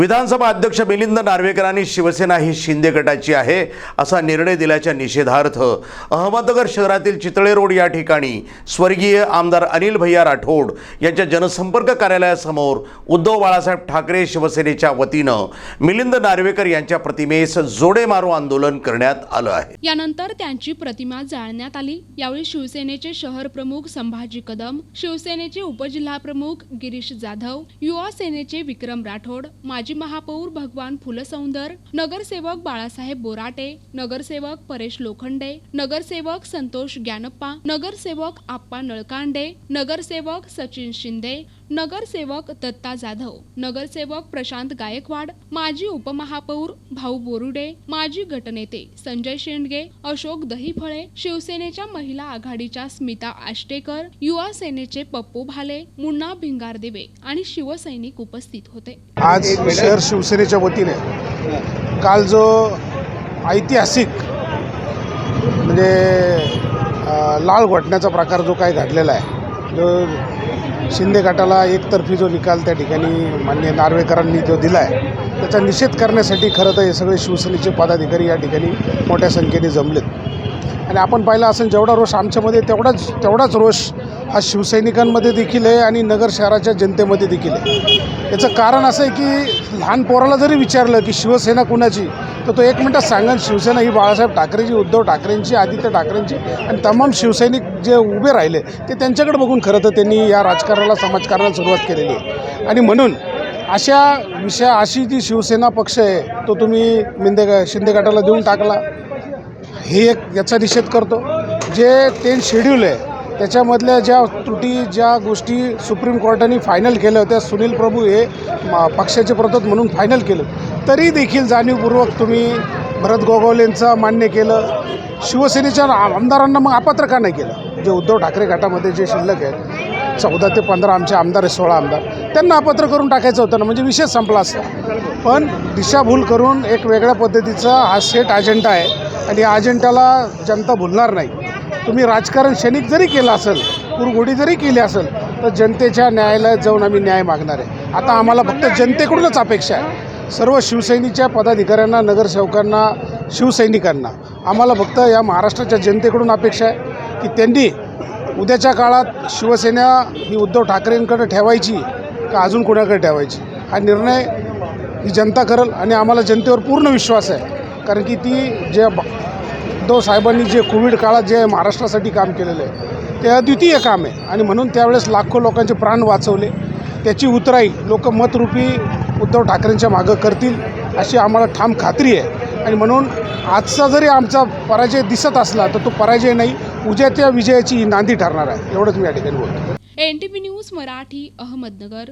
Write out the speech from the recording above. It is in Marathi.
विधानसभा अध्यक्ष मिलिंद नार्वेकरांनी शिवसेना ही शिंदे गटाची आहे असा निर्णय दिल्याच्या निषेधार्थ अहमदनगर शहरातील चितळे रोड या ठिकाणी स्वर्गीय आमदार अनिल भैया राठोड यांच्या जनसंपर्क कार्यालयासमोर उद्धव बाळासाहेब ठाकरे शिवसेनेच्या वतीनं मिलिंद नार्वेकर यांच्या प्रतिमेस जोडे मारो आंदोलन करण्यात आलं आहे. यानंतर त्यांची प्रतिमा जाळण्यात आली. यावेळी शिवसेनेचे शहर प्रमुख संभाजी कदम शिवसेनेचे उपजिल्हा प्रमुख गिरीश जाधव युवा सेनेचे विक्रम राठोड माजी महापौर भगवान फुलसौंदर नगरसेवक बाळासाहेब बोराटे नगरसेवक परेश लोखंडे नगरसेवक संतोष ज्ञानप्पा नगरसेवक आप्पा नळकांडे नगरसेवक सचिन शिंदे नगरसेवक दत्ता जाधव नगरसेवक प्रशांत गायकवाड माजी उपमहापौर भाऊ बोरुडे माजी गटनेते संजय शेंडगे अशोक दहीफळे शिवसेनेच्या महिला आघाडीच्या स्मिता आष्टेकर युवा सेनेचे पप्पू भाले मुन्ना भिंगारदेवे आणि शिवसैनिक उपस्थित होते. आज शहर शिवसेनेच्या वतीने काल जो ऐतिहासिक म्हणजे लाल घटण्याचा प्रकार जो काही घडलेला आहे जो शिंदे गटाला एकतर्फी जो निकाल त्या ठिकाणी मान्य नार्वेकरांनी जो दिला आहे त्याचा निषेध करण्यासाठी खरं तर हे सगळे शिवसेनेचे पदाधिकारी या ठिकाणी मोठ्या संख्येने जमलेत. आणि आपण पाहिलं असेल जेवढा रोष आमच्यामध्ये तेवढाच तेवढाच रोष हा शिवसैनिकांमध्ये देखील आहे आणि नगर शहराच्या जनतेमध्ये देखील आहे. याचं कारण असं आहे की लहान पोराला जरी विचारलं की शिवसेना कुणाची तर तो एक मिनटात सांगा शिवसेना ही बाळासाहेब ठाकरेची उद्धव ठाकरेंची आदित्य ठाकरेंची आणि तमाम शिवसैनिक जे उभे राहिले ते त्यांच्याकडे बघून खरं तर त्यांनी या राजकारणाला समाजकारणाला सुरुवात केलेली आहे. आणि म्हणून अशा विषया अशी जी शिवसेना पक्ष आहे तो तुम्ही मिंदे शिंदे गटाला देऊन टाकला. हे एक याचा निषेध करतो. जे टेन शेड्यूल आहे त्याच्यामधल्या ज्या त्रुटी ज्या गोष्टी सुप्रीम कोर्टाने फायनल केल्या होत्या सुनील प्रभू हे पक्षाचे प्रतोद म्हणून फायनल केलं. तरी देखील जाणीवपूर्वक तुम्ही भरत गोगावलेंचं मान्य केलं. शिवसेनेच्या आमदारांना मग अपात्र का नाही केलं? जे उद्धव ठाकरे गटामध्ये जे शिल्लक आहेत चौदा ते पंधरा आमचे आमदार आहे सोळा आमदार त्यांना अपात्र करून टाकायचं होतं ना म्हणजे विषय संपला असता. पण दिशाभूल करून एक वेगळ्या पद्धतीचा हा सेट अजेंडा आहे आणि या अजेंडाला जनता भुलणार नाही. तुम्ही राजकारण क्षणिक जरी केलं असेल कुरघोडी जरी केली असेल तर जनतेच्या न्यायालयात जाऊन आम्ही न्याय मागणार आहे. आता आम्हाला फक्त जनतेकडूनच अपेक्षा आहे. सर्व शिवसैनिकच्या पदाधिकाऱ्यांना नगरसेवकांना शिवसैनिकांना आम्हाला फक्त या महाराष्ट्राच्या जनतेकडून अपेक्षा आहे की त्यांनी उद्याच्या काळात शिवसेना ही उद्धव ठाकरेंकडे ठेवायची का अजून कोणाकडे ठेवायची? हा निर्णय ही जनता करल आणि आम्हाला जनतेवर पूर्ण विश्वास आहे. कारण की ती जे उद्धव साहेबांनी जे कोविड काळात जे महाराष्ट्रासाठी काम केलेलं आहे ते अद्वितीय काम आहे. आणि म्हणून त्यावेळेस लाखो लोकांचे प्राण वाचवले. त्याची उतराई लोक मतरूपी उद्धव ठाकरेंच्या मागं करतील अशी आम्हाला ठाम खात्री आहे. आणि म्हणून आजचा जरी आमचा पराजय दिसत असला तर तो पराजय नाही उद्या त्या विजयाची ही नांदी ठरणार आहे. एवढंच मी या ठिकाणी बोलतो. NTV news Marathi Ahmednagar.